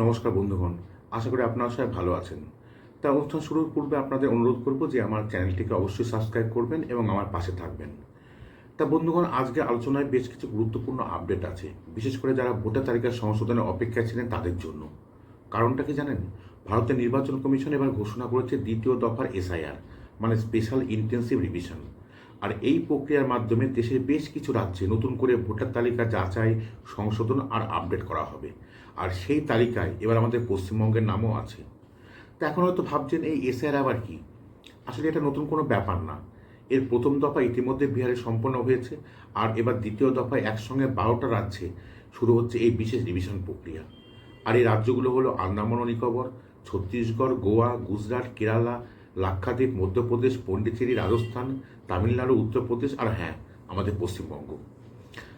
নমস্কার বন্ধুগণ, আশা করি আপনারা সবাই ভালো আছেন। তা অনুষ্ঠান শুরুর পূর্বে আপনাদের অনুরোধ করব যে আমার চ্যানেলটিকে অবশ্যই সাবস্ক্রাইব করবেন এবং আমার পাশে থাকবেন। তা বন্ধুগণ, আজকে আলোচনায় বেশ কিছু গুরুত্বপূর্ণ আপডেট আছে। বিশেষ করে যারা ভোটার তালিকার সংশোধনের অপেক্ষায় ছিলেন তাদের জন্য। কারণটা কি জানেন? ভারতের নির্বাচন কমিশন এবার ঘোষণা করেছে দ্বিতীয় দফার এসআইআর মানে স্পেশাল ইন্টেন্সিভ রিভিশন। আর এই প্রক্রিয়ার মাধ্যমে দেশের বেশ কিছু রাজ্যে নতুন করে ভোটার তালিকা যাচাই, সংশোধন আর আপডেট করা হবে। আর সেই তালিকায় এবার আমাদের পশ্চিমবঙ্গের নামও আছে। তা এখন হয়তো ভাবছেন, এই এসআর আবার কি? আসলে এটা নতুন কোনো ব্যাপার না। এর প্রথম দফা ইতিমধ্যে বিহারে সম্পন্ন হয়েছে আর এবার দ্বিতীয় দফায় একসঙ্গে বারোটা রাজ্যে শুরু হচ্ছে এই বিশেষ রিভিশন প্রক্রিয়া। আর এই রাজ্যগুলো হলো আন্দামান ও নিকোবর, ছত্তিশগড়, গোয়া, গুজরাট, কেরালা, লাক্ষাদ্বীপ, মধ্যপ্রদেশ, পন্ডিচেরি, রাজস্থান, তামিলনাড়ু, উত্তরপ্রদেশ আর হ্যাঁ আমাদের পশ্চিমবঙ্গ।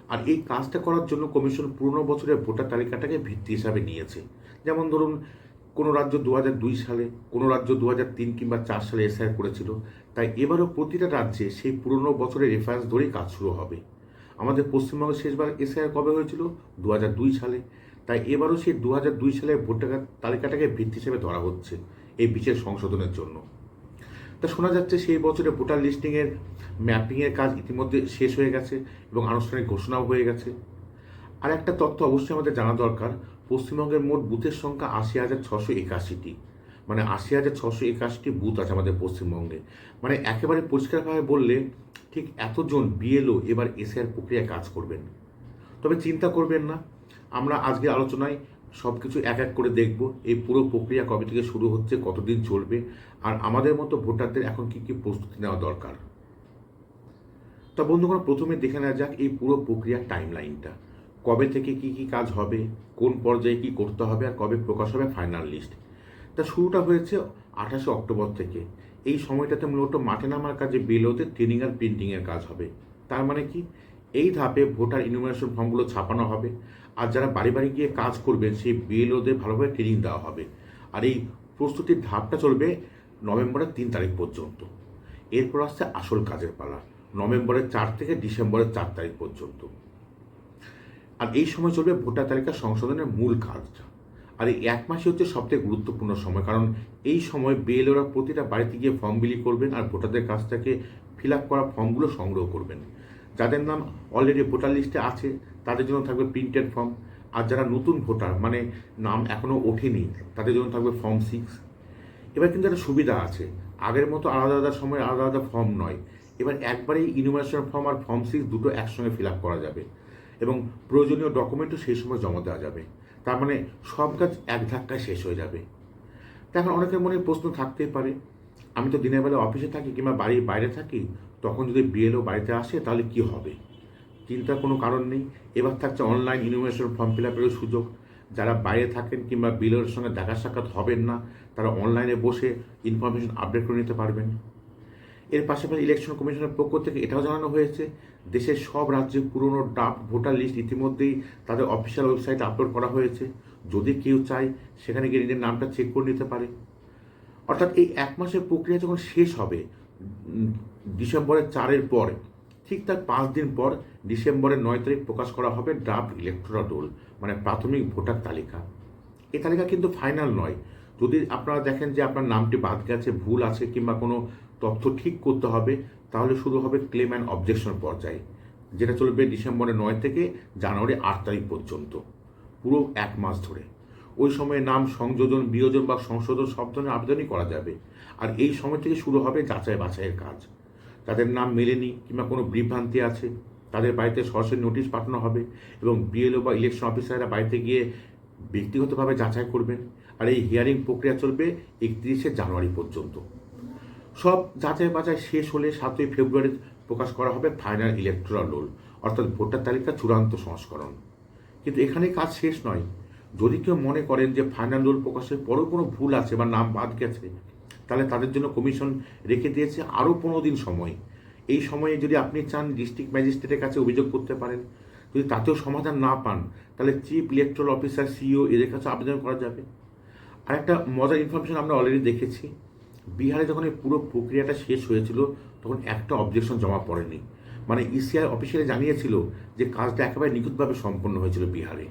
আর এই কাজটা করার জন্য কমিশন পুরনো বছরের ভোটার তালিকাটাকে ভিত্তি হিসাবে নিয়েছে। যেমন ধরুন, কোনো রাজ্য দু দুই সালে, কোনো রাজ্য দু তিন কিংবা চার সালে এসআইআর করেছিল। তাই এবারও প্রতিটা রাজ্যে সেই পুরনো বছরের রেফারেন্স ধরেই কাজ শুরু হবে। আমাদের পশ্চিমবঙ্গে শেষবার এসআইআর কবে হয়েছিল? দু দুই সালে। তাই এবারও সেই দু দুই সালের ভোটার তালিকাটাকে ভিত্তি হিসেবে ধরা হচ্ছে এই বিশেষ সংশোধনের জন্য। তা শোনা যাচ্ছে সেই বছরে ভোটার লিস্টিংয়ের ম্যাপিংয়ের কাজ ইতিমধ্যে শেষ হয়ে গেছে এবং আনুষ্ঠানিক ঘোষণাও হয়ে গেছে। আর একটা তথ্য অবশ্যই আমাদের জানা দরকার, পশ্চিমবঙ্গের মোট বুথের সংখ্যা আশি হাজার ছশো একাশিটি। মানে আশি হাজার ছশো একাশিটি বুথ আছে আমাদের পশ্চিমবঙ্গে। মানে একেবারে পরিষ্কারভাবে বললে ঠিক এতজন বিএলও এবার এসআর প্রক্রিয়ায় কাজ করবেন। তবে চিন্তা করবেন না, আমরা আজকে আলোচনায় সব কিছু এক এক করে দেখব। এই পুরো প্রক্রিয়া কবে থেকে শুরু হচ্ছে, কতদিন চলবে, আর আমাদের মতো ভোটারদের এখন কী কী প্রস্তুতি নেওয়া দরকার? তা বন্ধুগণ, প্রথমে দেখে নেওয়া যাক এই পুরো প্রক্রিয়ার টাইম লাইনটা কবে থেকে কি কি কাজ হবে, কোন পর্যায়ে কি করতে হবে, আর কবে প্রকাশ হবে ফাইনাল লিস্ট তা শুরুটা হয়েছে আঠাশে অক্টোবর থেকে। এই সময়টাতে মূলত মাঠে নামার কাজে বেলোতে ট্রেনিং আর প্রিন্টিংয়ের কাজ হবে। তার মানে কি? এই ধাপে ভোটার ইনুমিনেশন ফর্মগুলো ছাপানো হবে। আর যারা বাড়ি বাড়ি গিয়ে কাজ করবেন, সেই বিএলওদের ভালোভাবে ট্রেনিং দেওয়া হবে। আর এই প্রস্তুতির ধাপটা চলবে নভেম্বরের তিন তারিখ পর্যন্ত। এরপর আসছে আসল কাজের পালা, নভেম্বরের চার থেকে ডিসেম্বরের চার তারিখ পর্যন্ত। আর এই সময় চলবে ভোটার তালিকা সংশোধনের মূল কাজটা আর এই এক মাসই হচ্ছে সবথেকে গুরুত্বপূর্ণ সময়, কারণ এই সময় বিএলওরা প্রতিটা বাড়িতে গিয়ে ফর্ম বিলি করবেন আর ভোটারদের কাছ থেকে ফিল আপ করা ফর্মগুলো সংগ্রহ করবেন। যাদের নাম অলরেডি ভোটার লিস্টে আছে তাদের জন্য থাকবে প্রিন্টেড ফর্ম আর যারা নতুন ভোটার মানে নাম এখনও ওঠেনি, তাদের জন্য থাকবে ফর্ম সিক্স এবার কিন্তু একটা সুবিধা আছে। আগের মতো আলাদা আলাদা সময় আলাদা আলাদা ফর্ম নয়। এবার একবারেই ইনুমিনেশন ফর্ম আর ফর্ম সিক্স দুটো একসঙ্গে ফিল আপ করা যাবে। এবং প্রয়োজনীয় ডকুমেন্টও সেই সময় জমা দেওয়া যাবে। তার মানে সব কাজ এক ধাক্কায় শেষ হয়ে যাবে। তা এখন অনেকের মনে প্রশ্ন থাকতেই পারে, আমি তো দিনের বেলা অফিসে থাকি কিংবা বাড়ির বাইরে থাকি, তখন যদি বিএলও বাড়িতে আসে তাহলে কি হবে? চিন্তার কোনো কারণ নেই। এবার থাকছে অনলাইন ইনোভেশন ফর্ম ফিল আপেরও সুযোগ। যারা বাইরে থাকেন কিংবা বিলের সঙ্গে দেখা সাক্ষাৎ হবেন না, তারা অনলাইনে বসে ইনফরমেশন আপডেট করে নিতে পারবেন। এর পাশাপাশি ইলেকশন কমিশনের পক্ষ থেকে এটাও জানানো হয়েছে, দেশের সব রাজ্যে পুরনো ড্রাফট ভোটার লিস্ট ইতিমধ্যেই তাদের অফিসিয়াল ওয়েবসাইটে আপলোড করা হয়েছে। যদি কেউ চায়, সেখানে গিয়ে নিজের নামটা চেক করে নিতে পারে। অর্থাৎ এই এক মাসের প্রক্রিয়া যখন শেষ হবে ডিসেম্বরের চারের পর ঠিক তার পাঁচ দিন পর ডিসেম্বরের নয় তারিখ প্রকাশ করা হবে ড্রাফট ইলেকট্রাল রোল মানে প্রাথমিক ভোটার তালিকা। এই তালিকা কিন্তু ফাইনাল নয়। যদি আপনারা দেখেন যে আপনার নামটি বাদ গেছে, ভুল আছে কিংবা কোনো তথ্য ঠিক করতে হবে, তাহলে শুরু হবে ক্লেম অ্যান্ড অবজেকশন পর্যায়ে, যেটা চলবে ডিসেম্বরের নয় থেকে জানুয়ারি আট তারিখ পর্যন্ত, পুরো এক মাস ধরে। ওই সময়ে নাম সংযোজন, বিয়োজন বা সংশোধন সব ধরনের আবেদনই করা যাবে। আর এই সময় থেকে শুরু হবে যাচাই বাছাইয়ের কাজ। তাদের নাম মেলেনি কিংবা কোনো বিভ্রান্তি আছে, তাদের বাড়িতে সরাসরি নোটিশ পাঠানো হবে এবং বিএলও বা ইলেকশন অফিসাররা বাড়িতে গিয়ে ব্যক্তিগতভাবে যাচাই করবেন। আর এই হিয়ারিং প্রক্রিয়া চলবে একত্রিশে জানুয়ারি পর্যন্ত। সব যাচাই বাছাই শেষ হলে সাতই ফেব্রুয়ারি প্রকাশ করা হবে ফাইনাল ইলেকট্রাল রোল অর্থাৎ ভোটার তালিকা চূড়ান্ত সংস্করণ। কিন্তু এখানে কাজ শেষ নয়। যদি কেউ মনে করেন যে ফাইনাল রোল প্রকাশের পরেও কোনো ভুল আছে বা নাম বাদ গেছে তাহলে তাদের জন্য কমিশন রেখে দিয়েছে আরও পনেরো দিন সময়। এই সময়ে যদি আপনি চান ডিস্ট্রিক্ট ম্যাজিস্ট্রেটের কাছে অভিযোগ করতে পারেন, যদি তাতেও সমাধান না পান, তাহলে চিফ ইলেকট্রাল অফিসার সিইও এদের কাছে আবেদন করা যাবে। আর একটা মজার ইনফরমেশন আমরা অলরেডি দেখেছি। বিহারে যখন এই পুরো প্রক্রিয়াটা শেষ হয়েছিল, তখন একটা অবজেকশন জমা পড়েনি। মানে ইসিআই অফিসিয়ালি জানিয়েছিল যে কাজটা একেবারে নিখুঁতভাবে সম্পন্ন হয়েছিল বিহারে।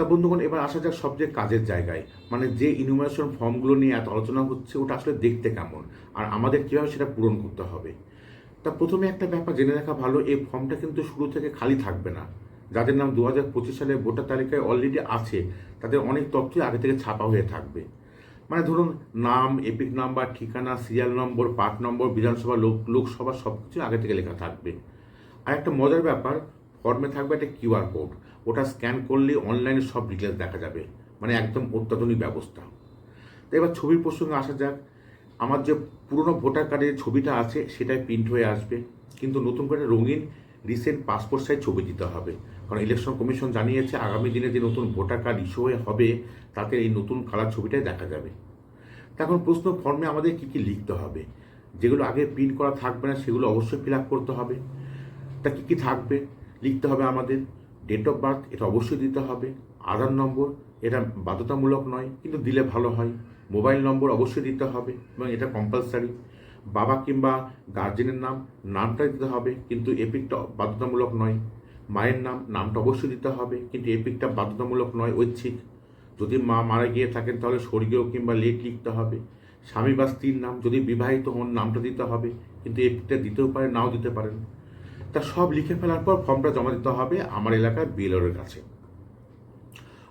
তা বন্ধুগণ, এবার আসা যাক সবচেয়ে কাজের জায়গায়। মানে যে ইনুমারেশন ফর্মগুলো নিয়ে এত আলোচনা হচ্ছে, ওটা আসলে দেখতে কেমন? আর আমাদের কীভাবে সেটা পূরণ করতে হবে? তা প্রথমে একটা ব্যাপার জেনে রাখা ভালো, এই ফর্মটা কিন্তু শুরু থেকে খালি থাকবে না। যাদের নাম দু হাজার পঁচিশ সালে ভোটার তালিকায় অলরেডি আছে, তাদের অনেক তথ্যই আগে থেকে ছাপা হয়ে থাকবে। মানে ধরুন, নাম, এপিক নাম্বার, ঠিকানা serial number part number Vidhan Sabha, লোক, লোকসভা সব কিছু আগে থেকে লেখা থাকবে। আর একটা মজার ব্যাপার ফর্মে থাকবে একটা কিউআর কোড ওটা স্ক্যান করলে অনলাইনে সব ডিটেলস দেখা যাবে। মানে একদম অত্যাধুনিক ব্যবস্থা। তো এবার ছবির প্রসঙ্গে আসা যাক। আমার যে পুরনো ভোটার কার্ডের ছবিটা আছে, সেটাই প্রিন্ট হয়ে আসবে। কিন্তু নতুন করে রঙিন রিসেন্ট পাসপোর্ট সাইজ ছবি দিতে হবে। কারণ ইলেকশন কমিশন জানিয়েছে, আগামী দিনে যে নতুন ভোটার কার্ড ইস্যু হবে, তাতে এই নতুন কালার ছবিটাই দেখা যাবে। এখন প্রশ্ন ফর্মে আমাদের কী কী লিখতে হবে? যেগুলো আগে প্রিন্ট করা থাকবে না, সেগুলো অবশ্যই ফিল করতে হবে। তা কী কী থাকবে? লিখতে হবে আমাদের। ডেট অফ বার্থ এটা অবশ্যই দিতে হবে। আধার নম্বর এটা বাধ্যতামূলক নয়, কিন্তু দিলে ভালো হয়। মোবাইল নম্বর অবশ্যই দিতে হবে, এবং এটা কম্পালসারি বাবা কিংবা গার্জেনের নাম নামটা দিতে হবে, কিন্তু এপিকটা বাধ্যতামূলক নয়। মায়ের নাম, নামটা অবশ্যই দিতে হবে, কিন্তু এপিকটা বাধ্যতামূলক নয়, ঐচ্ছিক। যদি মা মারা গিয়ে থাকেন, তাহলে স্বর্গীয় কিংবা লেট লিখতে হবে। স্বামী বা স্ত্রীর নাম, যদি বিবাহিত হন, নামটা দিতে হবে, কিন্তু এপিকটা দিতেও পারে নাও দিতে পারেন। তা সব লিখে ফেলার পর ফর্মটা জমা দিতে হবে আমার এলাকার বিএলওর কাছে।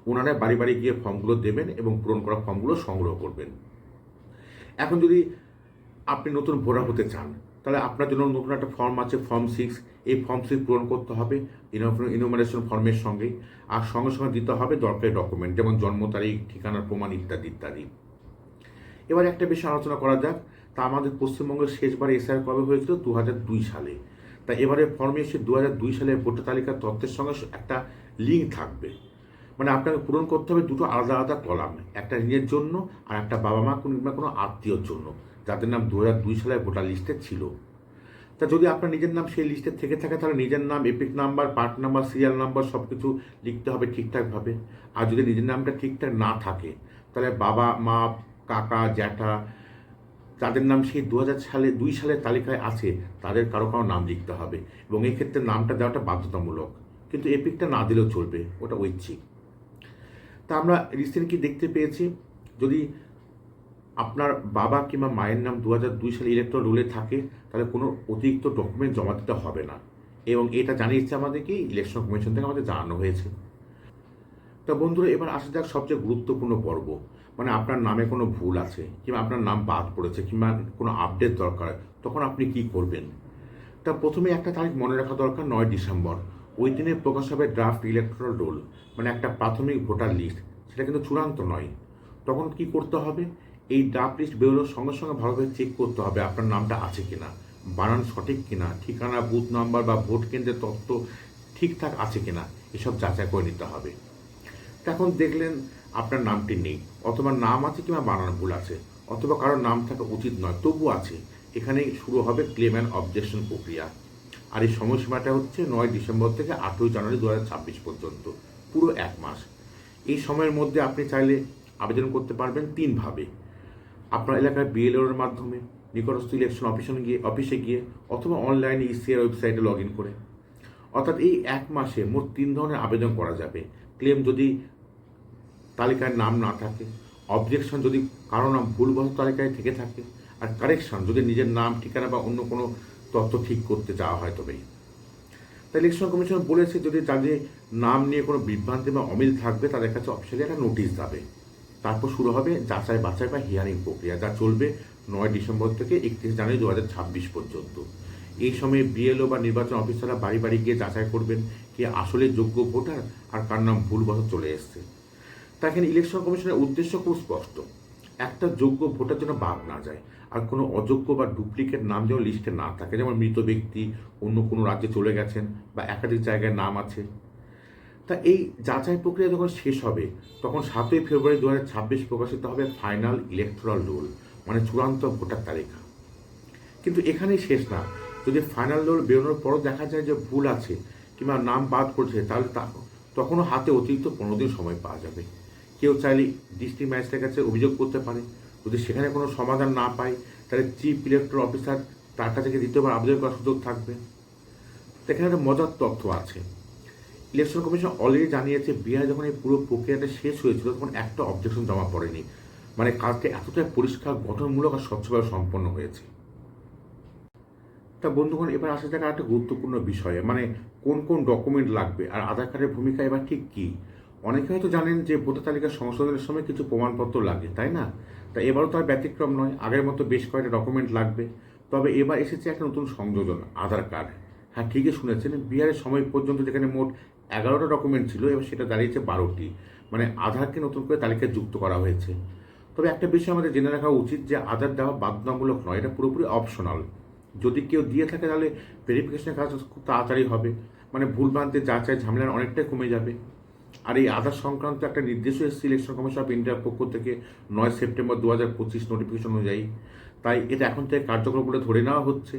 ওনারা বাড়ি বাড়ি গিয়ে ফর্মগুলো দেবেন এবং পূরণ করা ফর্মগুলো সংগ্রহ করবেন। এখন যদি আপনি নতুন ভোটার হতে চান, তাহলে আপনার জন্য নতুন একটা ফর্ম আছে, ফর্ম সিক্স। এই ফর্ম সিক্স পূরণ করতে হবে ইনোমিনেশন ফর্মের সঙ্গে। আর সঙ্গে সঙ্গে দিতে হবে দরকারি ডকুমেন্ট যেমন জন্ম তারিখ, ঠিকানার প্রমাণ ইত্যাদি ইত্যাদি। এবার একটা বিষয় আলোচনা করা যাক। তা আমাদের পশ্চিমবঙ্গের শেষবার এসআর কবে হয়েছিল? দু সালে। তা এবারে ফর্মে এসে দু দুই সালে ভোটার তালিকার তথ্যের সঙ্গে একটা লিঙ্ক থাকবে। মানে আপনাকে পূরণ করতে হবে দুটো আলাদা আলাদা কলাম, একটা নিজের জন্য আর একটা বাবা মা কিংবা কোনো আত্মীয়র জন্য, যাদের নাম দু হাজার দুই সালে ভোটার লিস্টে ছিল। তা যদি আপনার নিজের নাম সেই লিস্টে থেকে থাকে, তাহলে নিজের নাম EPIC number part number serial number সব কিছু লিখতে হবে ঠিকঠাকভাবে আর যদি নিজের নামটা ঠিকঠাক না থাকে, তাহলে বাবা, মা, কাকা, জ্যাঠা যাদের নাম সেই দু সালে, দুই সালের তালিকায় আছে, তাদের কারও কারও নাম লিখতে হবে এবং এই ক্ষেত্রে নামটা দেওয়াটা বাধ্যতামূলক। কিন্তু এপিকটা না দিলেও চলবে, ওটা ঐচ্ছিক। তা আমরা রিসেন্টলি দেখতে পেয়েছি? যদি আপনার বাবা কিংবা মায়ের নাম দু দুই সালে ইলেকট্রন রুলে থাকে, তাহলে কোনো অতিরিক্ত ডকুমেন্ট জমা দিতে হবে না। এবং এটা জানিয়েছে আমাদেরকে ইলেকশন কমিশন থেকে আমাদের জানানো হয়েছে। তা বন্ধুরা, এবার আসা যাক সবচেয়ে গুরুত্বপূর্ণ পর্ব। মানে আপনার নামে কোনো ভুল আছে, কিংবা আপনার নাম বাদ পড়েছে, কিংবা কোনো আপডেট দরকার, তখন আপনি কি করবেন? তা প্রথমে একটা তারিখ মনে রাখা দরকার, নয় ডিসেম্বর। ওই দিনে প্রকাশ হবে ড্রাফট ইলেকট্রাল রোল মানে একটা প্রাথমিক ভোটার লিস্ট সেটা কিন্তু চূড়ান্ত নয়। তখন কি করতে হবে? এই ড্রাফট লিস্ট বেরোনোর সঙ্গে সঙ্গে ভালোভাবে চেক করতে হবে আপনার নামটা আছে কিনা, বানান সঠিক কিনা, ঠিকানা বুথ নাম্বার বা ভোট কেন্দ্রের তথ্য ঠিকঠাক আছে কিনা, এসব যাচাই করে নিতে হবে। এখন দেখলেন আপনার নামটি নেই, অথবা নাম আছে কিংবা বানান ভুল আছে, অথবা কারোর নাম থাকা উচিত নয়, তবু আছে। এখানেই শুরু হবে ক্লেম অ্যান্ড অবজেকশন প্রক্রিয়া। আর এই সময়সীমাটা হচ্ছে নয় ডিসেম্বর থেকে আঠেরোই জানুয়ারি দু হাজার ছাব্বিশ পর্যন্ত, পুরো এক মাস। এই সময়ের মধ্যে আপনি চাইলে আবেদন করতে পারবেন তিনভাবে। আপনার এলাকার বিএলওর মাধ্যমে, নিকটস্থ ইলেকশন অফিসে গিয়ে অফিসে গিয়ে, অথবা অনলাইনে ইসিআর ওয়েবসাইটে লগ ইন করে। অর্থাৎ এই এক মাসে মোট তিন ধরনের আবেদন করা যাবে। ক্লেম যদি তালিকায় নাম না থাকে অবজেকশন যদি কারও নাম ভুলবশত তালিকায় থেকে থাকে, আর কারেকশন যদি নিজের নাম, ঠিকানা বা অন্য কোনো তথ্য ঠিক করতে যাওয়া হয় তবেই। তাই ইলেকশন কমিশন বলেছে, যদি তাদের নাম নিয়ে কোনো বিভ্রান্তি বা অমিল থাকবে, তাদের কাছে অফিসিয়ালি একটা নোটিশ যাবে। তারপর শুরু হবে যাচাই বাছাই বা হিয়ারিং প্রক্রিয়া, যা চলবে নয় ডিসেম্বর থেকে একত্রিশ জানুয়ারি দু হাজার ছাব্বিশ পর্যন্ত। এই সময়ে বিএলও বা নির্বাচন অফিসাররা বাড়ি বাড়ি গিয়ে যাচাই করবেন, কে আসলে যোগ্য ভোটার আর কার নাম ভুল ভুলবশত চলে এসছে। তা এখানে ইলেকশন কমিশনের উদ্দেশ্য খুব স্পষ্ট। একটা যোগ্য ভোটার যেন বাদ না যায়। আর কোনো অযোগ্য বা ডুপ্লিকেট নাম যেন লিস্টে না থাকে, যেমন মৃত ব্যক্তি, অন্য কোনো রাজ্যে চলে গেছেন বা একাধিক জায়গায় নাম আছে। তা এই যাচাই প্রক্রিয়া যখন শেষ হবে, তখন সাতই ফেব্রুয়ারি দু হাজার ছাব্বিশ প্রকাশিত হবে ফাইনাল ইলেকট্রাল রোল মানে চূড়ান্ত ভোটার তালিকা। কিন্তু এখানেই শেষ না। যদি ফাইনাল রোল বেরোনোর পরও দেখা যায় যে ভুল আছে কিংবা নাম বাদ পড়ছে, তাহলে তা তখনও হাতে অতিরিক্ত পনেরো দিন সময় পাওয়া যাবে। কেউ চাইলে ডিস্ট্রিক্ট ম্যাজিস্ট্রেটের কাছে অভিযোগ করতে পারে। যদি সেখানে কোনো সমাধান না পায়, তাহলে চিফ ইলেকট্রাল অফিসার তার কাছে দ্বিতীয়বার আবেদন করার সুযোগ থাকবে। এখানে একটা মজার তথ্য আছে। ইলেকশন কমিশন অলরেডি জানিয়েছে, বিহার যখন এই পুরো প্রক্রিয়াটা শেষ হয়েছিল, তখন একটা অবজেকশন জমা পড়েনি। মানে কাজটা এতটাই পরিষ্কার, গঠনমূলক আর স্বচ্ছভাবে সম্পন্ন হয়েছে। তা বন্ধুগণ, এবার আসা যাক একটা গুরুত্বপূর্ণ বিষয়ে। মানে কোন কোন ডকুমেন্ট লাগবে আর আধার কার্ডের ভূমিকা এবার ঠিক কী? অনেকে হয়তো জানেন যে ভোটার তালিকা সংশোধনের সময় কিছু প্রমাণপত্র লাগে, তাই না? তা এবারও তার ব্যতিক্রম নয়, আগের মতো বেশ কয়েকটা ডকুমেন্ট লাগবে। তবে এবার এসেছে একটা নতুন সংযোজন, আধার কার্ড। হ্যাঁ ঠিকই শুনেছেন, বিহারের সময় পর্যন্ত যেখানে মোট এগারোটা ডকুমেন্ট ছিল, এবার সেটা দাঁড়িয়েছে বারোটি। মানে আধারকে নতুন করে তালিকায় যুক্ত করা হয়েছে। তবে একটা বিষয় আমাদের জেনে রাখা উচিত যে আধার দেওয়া বাধ্যতামূলক নয়, এটা পুরোপুরি অপশনাল। যদি কেউ দিয়ে থাকে তাহলে ভেরিফিকেশনের কাজ খুব তাড়াতাড়ি হবে। মানে ভুলভ্রান্তি যাচাই ঝামেলার অনেকটাই কমে যাবে। আর এই আধার সংক্রান্ত একটা নির্দেশও এসেছে ইলেকশন কমিশন অফ ইন্ডিয়ার পক্ষ থেকে নয় সেপ্টেম্বর দু হাজার পঁচিশ নোটিফিকেশন অনুযায়ী। তাই এটা এখন থেকে কার্যকর বলে ধরে নেওয়া হচ্ছে।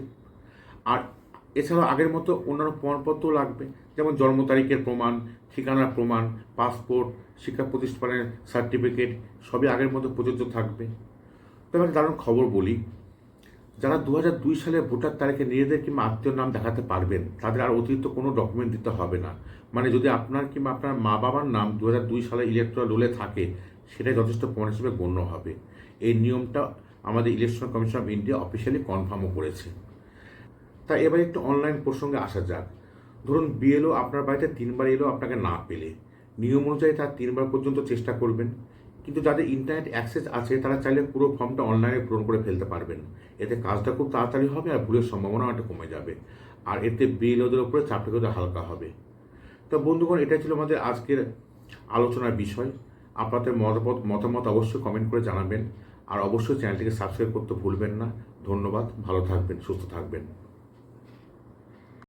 আর এছাড়াও আগের মতো অন্যান্য প্রমাণপত্র লাগবে, যেমন জন্ম তারিখের প্রমাণ, ঠিকানার প্রমাণ, পাসপোর্ট, শিক্ষা প্রতিষ্ঠানের সার্টিফিকেট সবই আগের মতো প্রযোজ্য থাকবে। তবে একটা দারুণ খবর বলি যারা দু হাজার দুই সালে ভোটার তারিখে নিজেদের কিংবা আত্মীয় নাম দেখাতে পারবেন, তাদের আর অতিরিক্ত কোনো ডকুমেন্ট দিতে হবে না। মানে যদি আপনার কিংবা আপনার মা বাবার নাম দু হাজার দুই সালে ইলেকট্রাল রোলে থাকে, সেটাই যথেষ্ট প্রমাণ হিসেবে গণ্য হবে। এই নিয়মটা আমাদের election commission of India officially কনফার্মও করেছে। তা এবার একটু অনলাইন প্রসঙ্গে আসা যাক। ধরুন বিএলও আপনার বাড়িতে তিনবার এলো আপনাকে না পেলে, নিয়ম অনুযায়ী তার তিনবার পর্যন্ত চেষ্টা করবেন। কিন্তু যাদের ইন্টারনেট অ্যাক্সেস আছে, তারা চাইলে পুরো ফর্মটা অনলাইনে পূরণ করে ফেলতে পারবেন। এতে কাজটা খুব তাড়াতাড়ি হবে আর ভুলের সম্ভাবনা একটা কমে যাবে। আর এতে বিএলওদের উপরে চাপটা কিন্তু হালকা হবে। তো বন্ধুগণ এটাই ছিল আমাদের আজকের আলোচনার বিষয়। আপনাদের মতামত মতামত অবশ্যই কমেন্ট করে জানাবেন। আর অবশ্যই চ্যানেলটিকে সাবস্ক্রাইব করতে ভুলবেন না। ধন্যবাদ, ভালো থাকবেন, সুস্থ থাকবেন।